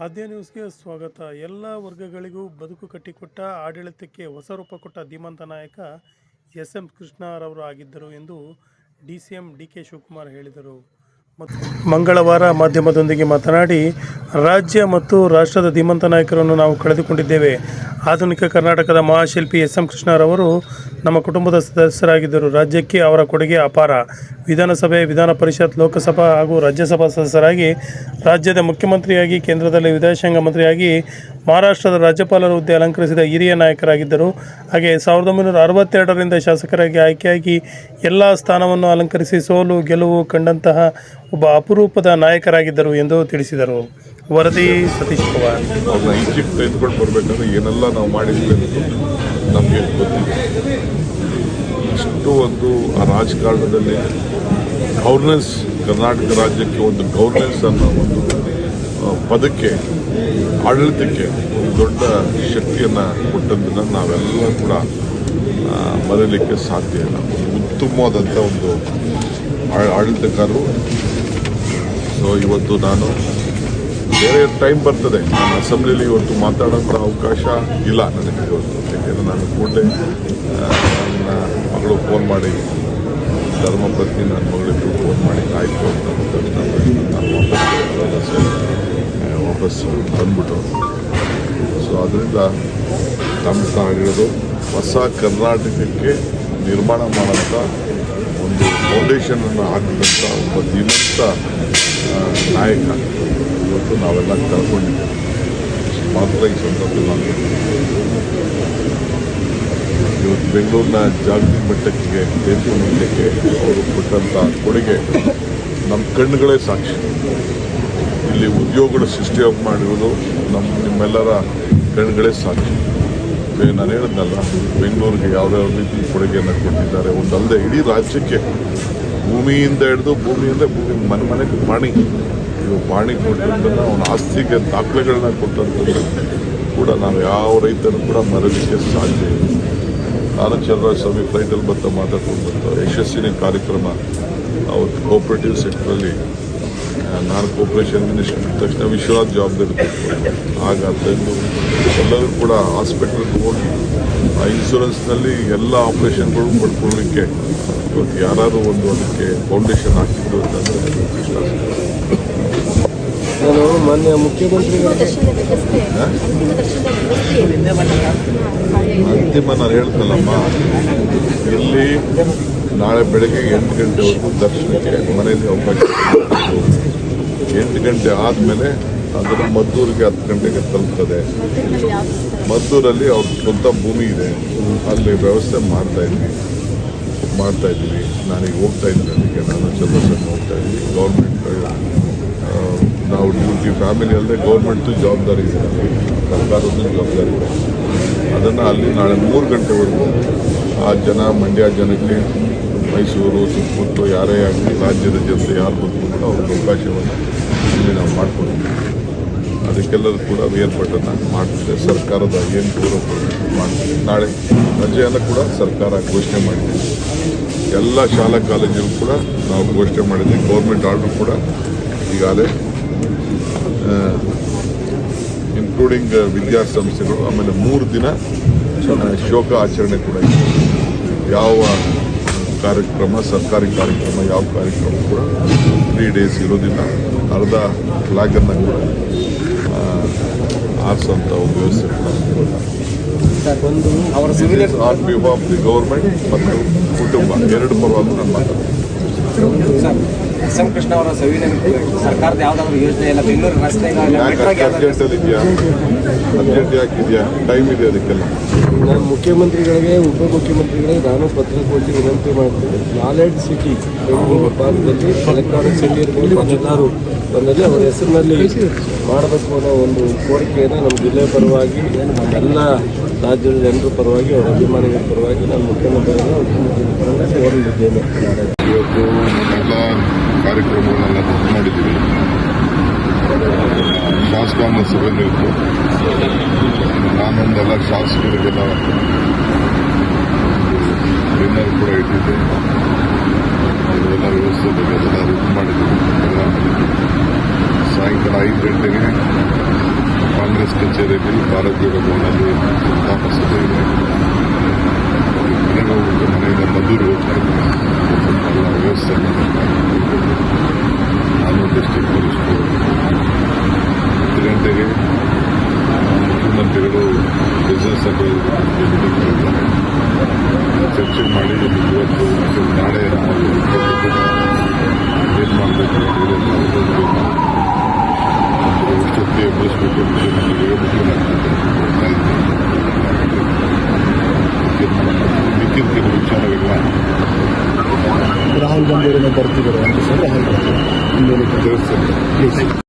ಆದ್ಯ ನ್ಯೂಸ್ಗೆ ಸ್ವಾಗತ. ಎಲ್ಲ ವರ್ಗಗಳಿಗೂ ಬದುಕು ಕಟ್ಟಿಕೊಟ್ಟ ಆಡಳಿತಕ್ಕೆ ಹೊಸ ರೂಪ ಕೊಟ್ಟ ಧೀಮಂತ ನಾಯಕ ಎಸ್ ಎಂ ಕೃಷ್ಣರವರು ಆಗಿದ್ದರು ಎಂದು D C M D K Shivakumar ಹೇಳಿದರು. ಮತ್ತು ಮಂಗಳವಾರ ಮಾಧ್ಯಮದೊಂದಿಗೆ ಮಾತನಾಡಿ, ರಾಜ್ಯ ಮತ್ತು ರಾಷ್ಟ್ರದ ಧೀಮಂತ ನಾಯಕರನ್ನು ನಾವು ಕಳೆದುಕೊಂಡಿದ್ದೇವೆ. ಆಧುನಿಕ ಕರ್ನಾಟಕದ ಮಹಾಶಿಲ್ಪಿ ಎಸ್ ಎಂ ಕೃಷ್ಣರವರು ನಮ್ಮ ಕುಟುಂಬದ ಸದಸ್ಯರಾಗಿದ್ದರು. ರಾಜ್ಯಕ್ಕೆ ಅವರ ಕೊಡುಗೆ ಅಪಾರ. ವಿಧಾನಸಭೆ, ವಿಧಾನ ಪರಿಷತ್, ಲೋಕಸಭಾ ಹಾಗೂ ರಾಜ್ಯಸಭಾ ಸದಸ್ಯರಾಗಿ, ರಾಜ್ಯದ ಮುಖ್ಯಮಂತ್ರಿಯಾಗಿ, ಕೇಂದ್ರದಲ್ಲಿ ವಿದೇಶಾಂಗ ಮಂತ್ರಿಯಾಗಿ, ಮಹಾರಾಷ್ಟ್ರದ ರಾಜ್ಯಪಾಲರ ಹುದ್ದೆ ಅಲಂಕರಿಸಿದ ಹಿರಿಯ ನಾಯಕರಾಗಿದ್ದರು. ಹಾಗೆ ಸಾವಿರದ ಒಂಬೈನೂರ ಅರವತ್ತೆರಡರಿಂದ ಶಾಸಕರಾಗಿ ಆಯ್ಕೆಯಾಗಿ ಎಲ್ಲ ಸ್ಥಾನವನ್ನು ಅಲಂಕರಿಸಿ ಸೋಲು ಗೆಲುವು ಕಂಡಂತಹ ಒಬ್ಬ ಅಪರೂಪದ ನಾಯಕರಾಗಿದ್ದರು ಎಂದು ತಿಳಿಸಿದರು. ವರದಿ ಸತೀಶ್ ಪವಾರ್ ಅವ್ರನ್ನ ಈಜಿಪ್ಟ್ ತೆಗೆದುಕೊಂಡು ಬರಬೇಕಂದ್ರೆ ಏನೆಲ್ಲ ನಾವು ಮಾಡಿದ್ವಿ ನಮಗೆ ಗೊತ್ತಿದೆ ಇಷ್ಟು ಒಂದು ಆ ರಾಜಕಾರಣದಲ್ಲಿ ಗೌರ್ನೆನ್ಸ್ ಕರ್ನಾಟಕ ರಾಜ್ಯಕ್ಕೆ ಒಂದು ಗೌರ್ನೆನ್ಸ್ ಅನ್ನೋ ಒಂದು ಪದಕ್ಕೆ, ಆಡಳಿತಕ್ಕೆ ಒಂದು ದೊಡ್ಡ ಶಕ್ತಿಯನ್ನು ಕೊಟ್ಟದ್ದನ್ನು ನಾವೆಲ್ಲ ಕೂಡ ಮರೀಲಿಕ್ಕೆ ಸಾಧ್ಯ ಇಲ್ಲ. ಉತ್ತಮವಾದಂಥ ಒಂದು ಆಡಳಿತಗಾರರು. ಸೊ ಇವತ್ತು ನಾನು ಬೇರೆ ಟೈಮ್ ಬರ್ತದೆ. ನಾನು ಅಸೆಂಬ್ಲಿಲಿ ಇವತ್ತು ಮಾತಾಡೋಂಥ ಅವಕಾಶ ಇಲ್ಲ ನನಗೆ ಇವತ್ತು. ಯಾಕೆಂದರೆ ನಾನು ಕೂಡಲೇ ನನ್ನ ಮಗಳು ಫೋನ್ ಮಾಡಿ ಧರ್ಮಪತ್ನಿ ನನ್ನ ಮಗಳಿಗೆ ಫೋನ್ ಮಾಡಿ ಆಯಿತು ಅಂತ ನಾನು ವಾಪಸ್ ವಾಪಸ್ ಬಂದ್ಬಿಟ್ಟು. ಸೊ ಅದರಿಂದ ನಮ್ಮ ಸ್ಥಾನ ಹೇಳೋದು ಹೊಸ ಕರ್ನಾಟಕಕ್ಕೆ ನಿರ್ಮಾಣ ಮಾಡೋಂಥ ಒಂದು ಫೌಂಡೇಶನನ್ನು ಹಾಕಿದಂಥ ಒಬ್ಬ ಆ, ನಾಯಕ. ಇವತ್ತು ನಾವೆಲ್ಲ ಕಳ್ಕೊಂಡಿದ್ದೇವೆ. ಮಾತ್ರ ಈ ಸಂದರ್ಭದಲ್ಲಿ ಇವತ್ತು ಬೆಂಗಳೂರಿನ ಜಾಗತಿಕ ಮಟ್ಟಕ್ಕೆ ದೇಶ ಮಟ್ಟಕ್ಕೆ ಅವರು ಕೊಟ್ಟಂಥ ಕೊಡುಗೆ ನಮ್ಮ ಕಣ್ಣುಗಳೇ ಸಾಕ್ಷಿ. ಇಲ್ಲಿ ಉದ್ಯೋಗಗಳು ಸೃಷ್ಟಿ ಮಾಡಿರೋದು ನಮ್ಮ ನಿಮ್ಮೆಲ್ಲರ ಕಣ್ಣುಗಳೇ ಸಾಕ್ಷಿ. ನಾನು ಹೇಳಿದ್ನಲ್ಲ, ಬೆಂಗಳೂರಿಗೆ ಯಾವ್ಯಾವ ರೀತಿ ಕೊಡುಗೆಯನ್ನು ಕೊಟ್ಟಿದ್ದಾರೆ ಒಂದಲ್ಲದೆ ಇಡೀ ರಾಜ್ಯಕ್ಕೆ ಭೂಮಿಯಿಂದ ಹಿಡಿದು ಭೂಮಿಯಿಂದ ಭೂಮಿ ಮನೆ ಮನೆಗೆ ಪಾಣಿ ಇವು ಪಾಣಿ ಕೊಟ್ಟಂತ ಅವನ ಆಸ್ತಿಗೆ ದಾಖಲೆಗಳನ್ನ ಕೊಟ್ಟಂಥದ್ದು ಕೂಡ ನಾವು ಯಾವ ರೈತರು ಕೂಡ ಮರಲಿಕ್ಕೆ ಸಾಧ್ಯ ಇಲ್ಲ. ನಾನು ಸ್ವಾಮಿ ಫ್ಲೈಟಲ್ಲಿ ಬರ್ತಾ ಮಾತಾಡ್ಕೊಂಡು ಬಂತು ಯಶಸ್ವಿನಿ ಕಾರ್ಯಕ್ರಮ ಅವತ್ತು ಕೋಪರೇಟಿವ್ ಸೆಕ್ಟ್ರಲ್ಲಿ ನಾನು ಕೋಪರೇಷನ್ ಮಿನಿಸ್ಟರ್ ತಕ್ಷಣ ವಿಶ್ವನಾಥ್ ಜವಾಬ್ದಾರಿ ಆಗ ತಂದು ಎಲ್ಲರೂ ಕೂಡ ಹಾಸ್ಪಿಟಲ್ಗೆ ಹೋಗಿ, ಆ ಇನ್ಶೂರೆನ್ಸ್ನಲ್ಲಿ ಎಲ್ಲ ಆಪ್ರೇಷನ್ಗಳು ಪಡ್ಕೊಳ್ಳಿಕ್ಕೆ ಇವತ್ತು ಯಾರಾದರೂ ಒಂದು ಅದಕ್ಕೆ ಫೌಂಡೇಶನ್ ಹಾಕಿದ್ರು ಅಂತಂದರೆ ಕೃಷ್ಣ. ಮಾನ್ಯ ಮುಖ್ಯಮಂತ್ರಿಗಳಿಗೆ ಅಂತಿಮ ನಾನು ಹೇಳ್ತಲ್ಲಮ್ಮ ಇಲ್ಲಿ ನಾಳೆ ಬೆಳಗ್ಗೆ ಎಂಟು ಗಂಟೆವರೆಗೂ ದರ್ಶನಕ್ಕೆ ಮನೆಯಲ್ಲಿ ಅವಕಾಶ. ಎಂಟು ಗಂಟೆ ಆದಮೇಲೆ ಅದನ್ನು ಮದ್ದೂರಿಗೆ ಹತ್ತು ಗಂಟೆಗೆ ತಲುಪ್ತದೆ. ಮದ್ದೂರಲ್ಲಿ ಅವ್ರ ಸ್ವಂತ ಭೂಮಿ ಇದೆ. ಅಲ್ಲಿ ವ್ಯವಸ್ಥೆ ಮಾಡ್ತಾ ಇದ್ವಿ. ಮಾಡ್ತಾ ಇದ್ದೀವಿ ನಾನೀಗ ಹೋಗ್ತಾ ಇದ್ದೀನಿ ಅದಕ್ಕೆ ನಾನು ಚಂದ್ರಶೇಖರ್ ಹೋಗ್ತಾ ಇದ್ದೀನಿ. ಗೌರ್ಮೆಂಟ್ ಡ್ಯೂಟಿ ಫ್ಯಾಮಿಲಿ ಅಲ್ಲದೆ ಗೌರ್ಮೆಂಟ್ದು ಜವಾಬ್ದಾರಿ ಇದೆ, ಸರ್ಕಾರದ್ದು ಜವಾಬ್ದಾರಿ ಇದೆ. ಅದನ್ನು ಅಲ್ಲಿ ನಾಳೆ ಮೂರು ಗಂಟೆವರೆಗೂ ಆ ಜನ, ಮಂಡ್ಯ ಜನಕ್ಕೆ, ಮೈಸೂರು ಸುತ್ತಮುತ್ತ ಯಾರೇ ಆಗಲಿ ರಾಜ್ಯದ ಜನತೆ ಯಾರು ಕೂಡ ಅವ್ರಿಗೆ ಅವಕಾಶವನ್ನು ಇಲ್ಲಿ ನಾವು ಮಾಡಿಕೊಡ್ತೀವಿ. ಅದಕ್ಕೆಲ್ಲರೂ ಕೂಡ ಏರ್ಪಾಟನ್ನು ಮಾಡ್ತಿದೆ. ಸರ್ಕಾರದ ಏನು ಗೌರವ ಮಾಡ್ತೀವಿ ನಾಳೆ ರಜೆಯನ್ನು ಕೂಡ ಸರ್ಕಾರ ಘೋಷಣೆ ಮಾಡಿದೆ. ಎಲ್ಲ ಶಾಲಾ ಕಾಲೇಜುಗಳು ಕೂಡ ನಾವು ಘೋಷಣೆ ಮಾಡಿದ್ವಿ. ಗೌರ್ಮೆಂಟ್ ಆರ್ಡರ್ ಕೂಡ ಈಗಾಗಲೇ ಇನ್ಕ್ಲೂಡಿಂಗ್ ವಿದ್ಯಾಸಂಸ್ಥೆಗಳು ಆಮೇಲೆ ಮೂರು ದಿನ ಶೋಕ ಆಚರಣೆ ಕೂಡ ಇದೆ. ಯಾವ ಕಾರ್ಯಕ್ರಮ ಸರ್ಕಾರಿ ಕಾರ್ಯಕ್ರಮ ಯಾವ ಕಾರ್ಯಕ್ರಮ ಕೂಡ ತ್ರೀ ಡೇಸ್ ಇರೋದಿಲ್ಲ. ಅರ್ಧ ಫ್ಲಾಗನ್ನು ಕೂಡ ಆರಿಸೋಂಥ ಒಂದು ವ್ಯವಸ್ಥೆ ಕೂಡ ಆನ್ ಬಿಹಾಫ್ ದಿ ಗೌರ್ಮೆಂಟ್ ಮತ್ತು ಕುಟುಂಬ ಎರಡು ಪರವಾಗಿ ನಾನು ಮಾತಾಡ್ತೀನಿ. ಎಸ್ ಎಂ ಕೃಷ್ಣ ಅವರ ಸವಿಲಿಯನ್ ಸರ್ಕಾರದ ಯಾವ್ದಾದ್ರು ಯೋಜನೆ ಇಲ್ಲ ಬೆಂಗಳೂರು ರಸ್ತೆ ಯಾಕೆ ಇದೆಯಾ? ಟೈಮ್ ಇದೆ ಅದಕ್ಕೆಲ್ಲ? ನಾನು ಮುಖ್ಯಮಂತ್ರಿಗಳಿಗೆ ಉಪಮುಖ್ಯಮಂತ್ರಿಗಳಿಗೆ ನಾನು ಪತ್ರ ಕೊಟ್ಟು ವಿನಂತಿ ಮಾಡ್ತೀನಿ. ನಾಲೆಡ್ ಸಿಟಿ ಬೆಂಗಳೂರು ಭಾಗದಲ್ಲಿ ಎಲೆಕ್ಟ್ರಾನಿಕ್ ಸಿಟಿ ಇರ್ಬೋದು ಎಲ್ಲರೂ ಬಂದಲ್ಲಿ ಅವರ ಹೆಸರಿನಲ್ಲಿ ಮಾಡಬೇಕು ಅನ್ನೋ ಒಂದು ಕೋರಿಕೆಯನ್ನು ನಮ್ಮ ಜಿಲ್ಲೆ ಪರವಾಗಿ ಎಲ್ಲ ರಾಜ್ಯದ ಜನರ ಪರವಾಗಿ ಅವರ ಅಭಿಮಾನಿಗಳ ಪರವಾಗಿ ನಾನು ಮುಖ್ಯಮಂತ್ರಿಗಳ ಉಪಮುಖ್ಯಮಂತ್ರಿಗಳನ್ನು ಕೋರಲಿದ್ದೇನೆ ಕಾರ್ಯಕ್ರಮಗಳನ್ನೆಲ್ಲ ಮಾಡಿದ್ದೀವಿ. ಶಾಸಕಾಂಗ ಸಭೆ ಇತ್ತು ನಾನೊಂದೆಲ್ಲ ಶಾಸಕರಿಗೆಲ್ಲ ಡಿನ್ನರ್ ಕೂಡ ಇಟ್ಟಿದ್ದೆ. ಇದೆಲ್ಲ ವ್ಯವಸ್ಥೆ ಬಗ್ಗೆ ಅದೆಲ್ಲ ರೂಪ ಮಾಡಿದ್ದೀವಿ. ಸಾಯಂಕಾಲ ಐದು ಗಂಟೆಗೆ ಕಾಂಗ್ರೆಸ್ ಕಚೇರಿಯಲ್ಲಿ ಭಾರತೀಯ ಭವನಲ್ಲಿ ಸಭೆ ಇದೆ ಮನೆಗೆ ಹೋಗ್ಬಿಟ್ಟು ಮನೆಯಿಂದ ಮದ್ದೂರು ಹೋಗ್ತಾ ಇದ್ದೀನಿ ಎಲ್ಲ ವ್ಯವಸ್ಥೆ ನಾನು ಡಿಸ್ಟಿಕ್ ಪೊಲೀಸ್ ಹತ್ತು ಗಂಟೆಗೆ ಮುಖ್ಯಮಂತ್ರಿಗಳು ಬಿಸ್ನೆಸ್ ಸಭೆ ಚರ್ಚೆ ಮಾಡಿ ಇವತ್ತು ಮತ್ತು ನಾಳೆ ನಾವು ಏನು ಮಾಡಬೇಕು ಅಂತೇಳಿ ನಾವು ಎಷ್ಟೊತ್ತಿಗೆ ಎಬ್ಬರಿಸಬೇಕು ಮುಖ್ಯಮಂತ್ರಿಗಳಿಗೆ ಮುಖ್ಯಮಂತ್ರಿ ಬರ್ತಿದ್ದಾರೆ ಅಂತ ಸರ್ ರಾಹುಲ್ ಗಾಂಧಿ ತಿಳಿಸ್ತಾರೆ